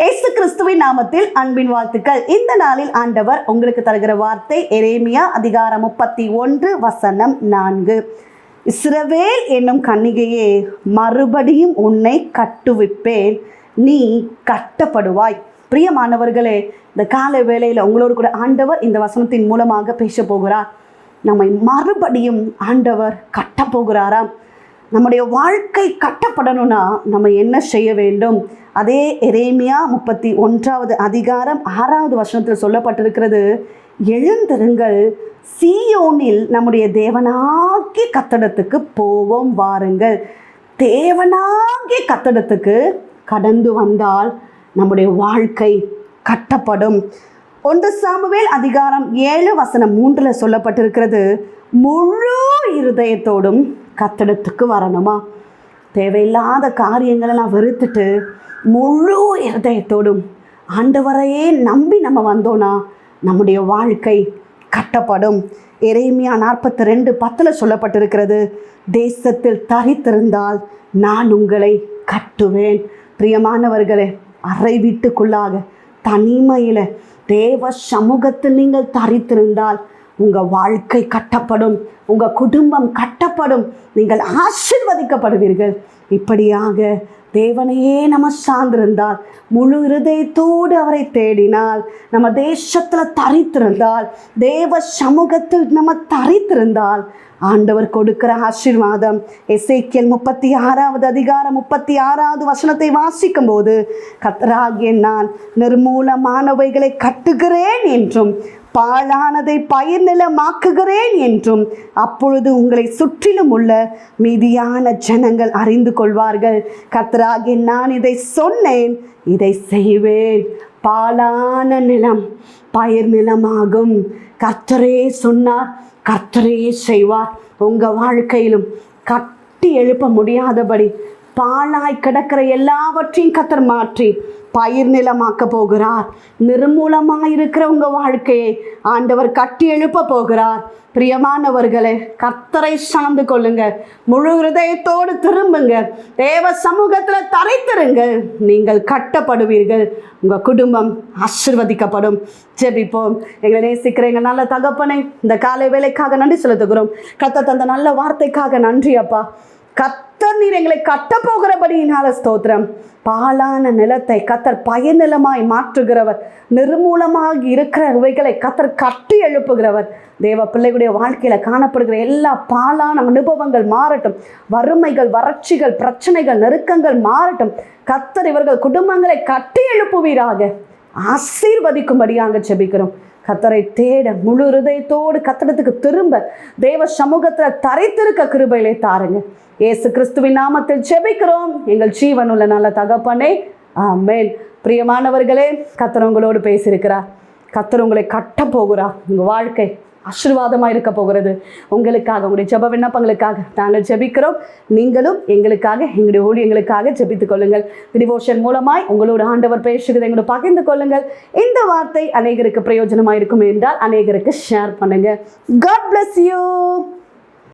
இயேசு கிறிஸ்துவின் நாமத்தில் அன்பின் வாழ்த்துக்கள். இந்த நாளில் ஆண்டவர் உங்களுக்கு தருகிற வார்த்தை எரேமியா அதிகாரம் முப்பத்தி ஒன்று வசனம் நான்கு. இஸ்ரவேல் என்னும் கன்னிகையே மறுபடியும் உன்னை கட்டுவிப்பேன். நீ கட்டப்படுவாய். பிரியமானவர்களே இந்த கால வேளையில் உங்களோடு கூட ஆண்டவர் இந்த வசனத்தின் மூலமாக பேச போகிறார். நம்மை மறுபடியும் ஆண்டவர் கட்டப்போகிறாராம் போகிறாராம். நம்முடைய வாழ்க்கை கட்டப்படணும்னா நம்ம என்ன செய்ய வேண்டும்? அதே எரேமியா முப்பத்தி ஒன்றாவது அதிகாரம் ஆறாவது வருஷத்தில் சொல்லப்பட்டிருக்கிறது எழுந்திருங்கள் சீயோனில் நம்முடைய தேவனாகிய கத்தடத்துக்கு போவோம் வாருங்கள். தேவனாகிய கத்தடத்துக்கு கடந்து வந்தால் நம்முடைய வாழ்க்கை கட்டப்படும். ஒன்று சாமுவேல் அதிகாரம் ஏழு வசனம் மூன்றில் சொல்லப்பட்டிருக்கிறது முழு இருதயத்தோடும் கத்தடத்துக்கு வரணுமா? தேவையில்லாத காரியங்களெல்லாம் வெறுத்துட்டு முழு இருதயத்தோடும் ஆண்டவரையே நம்பி நம்ம வந்தோன்னா நம்முடைய வாழ்க்கை கட்டப்படும். எரேமியா நாற்பத்தி ரெண்டு பத்தில் சொல்லப்பட்டிருக்கிறது தேசத்தில் தரித்திருந்தால் நான் உங்களை கட்டுவேன். பிரியமானவர்களே அறை வீட்டுக்குள்ளாக தனிமையில் தேவ சமூகத்தில் நீங்கள் தரித்திருந்தால் உங்கள் வாழ்க்கை கட்டப்படும் உங்கள் குடும்பம் கட்டப்படும் நீங்கள் ஆசிர்வதிக்கப்படுவீர்கள். இப்படியாக தேவனையே நம்ம சார்ந்திருந்தால் முழு இருதயத்தோடு அவரை தேடினால் நம்ம தேசத்தில் தரித்திருந்தால் தேவ சமூகத்தில் நம்ம தரித்திருந்தால் ஆண்டவர் கொடுக்கிற ஆசீர்வாதம் எஸ்ஐக்கியல் முப்பத்தி ஆறாவது அதிகாரம் முப்பத்தி ஆறாவது வசனத்தை வாசிக்கும் போது கத்ராகிய நான் நிர்மூலமானவைகளை கட்டுகிறேன் என்றும் பாழானதை பயிர் நிலமாக்குகிறேன் என்றும் அப்பொழுது உங்களை சுற்றிலும் உள்ள மீதியான ஜனங்கள் அறிந்து கொள்வார்கள். கத்ராகி நான் இதை சொன்னேன் இதை செய்வேன். பாலான நிலம் பயிர் நிலமாகும். கர்த்தரே சொன்னார் கர்த்தரே செய்வார். உங்கள் வாழ்க்கையிலும் கட்டி எழுப்ப முடியாதபடி பாழாய் கிடக்கிற எல்லாவற்றையும் கத்தர் மாற்றி பயிர் நிலமாக்க போகிறார். நிர்மூலமாக இருக்கிற உங்கள் வாழ்க்கையை ஆண்டவர் கட்டி எழுப்ப போகிறார். பிரியமானவர்களே கர்த்தரை சார்ந்து கொள்ளுங்க. முழு ஹிருதயத்தோடு திரும்புங்க. தேவ சமூகத்தில் தரைத்திருங்க நீங்கள் கட்டப்படுவீர்கள். உங்கள் குடும்பம் ஆசிர்வதிக்கப்படும். ஜெபிப்போம். எங்களை நேசிக்கிற எங்கள் நல்ல தகப்பனை இந்த காலை வேலைக்காக நன்றி செலுத்துகிறோம். கத்த தந்த நல்ல வார்த்தைக்காக நன்றி அப்பா. கத்தர் நீர் எங்களை கட்ட போகிறபடியினால ஸ்தோத்திரம். பாலான நிலத்தை கத்தர் பயநிலமாய் மாற்றுகிறவர். நிர்மூலமாகி இருக்கிறவைகளை கத்தர் கட்டி எழுப்புகிறவர். தேவ பிள்ளைகளுடைய வாழ்க்கையில் காணப்படுகிற எல்லா பாலான அனுபவங்கள் மாறட்டும். வறுமைகள் வறட்சிகள் பிரச்சனைகள் நெருக்கங்கள் மாறட்டும். கத்தர் இவர்கள் குடும்பங்களை கட்டி எழுப்புவீராக. ஆசீர்வதிக்கும்படியாக செபிக்கிறோம் கத்தரை தேட முழு ஹிருதயத்தோடு கத்தடத்துக்கு திரும்ப தேவ சமூகத்தில் தரைத்திருக்க கிருபையிலே தாருங்க. ஏசு கிறிஸ்துவின் நாமத்தில் செபிக்கிறோம் எங்கள் ஜீவனுள்ள நல்ல தகப்பனே ஆமேன். பிரியமானவர்களே கத்தர் உங்களோடு பேசியிருக்கிறார். கத்தர் உங்களை கட்ட போகிறா உங்கள் வாழ்க்கை ஆசீர்வாதமாக இருக்க போகிறது. உங்களுக்காக உங்களுடைய ஜெப விண்ணப்பங்களுக்காக நாங்கள் ஜெபிக்கிறோம். நீங்களும் எங்களுக்காக எங்களுடைய ஊழியங்களுக்காக ஜெபித்துக் கொள்ளுங்கள். டிவோஷன் மூலமாய் உங்களோட ஆண்டவர் பேசுகிறதை எங்களோட பகிர்ந்து கொள்ளுங்கள். இந்த வார்த்தை அநேகருக்கு பிரயோஜனமாக இருக்கும் என்றால் அநேகருக்கு ஷேர் பண்ணுங்கள் காட் பிளஸ் யூ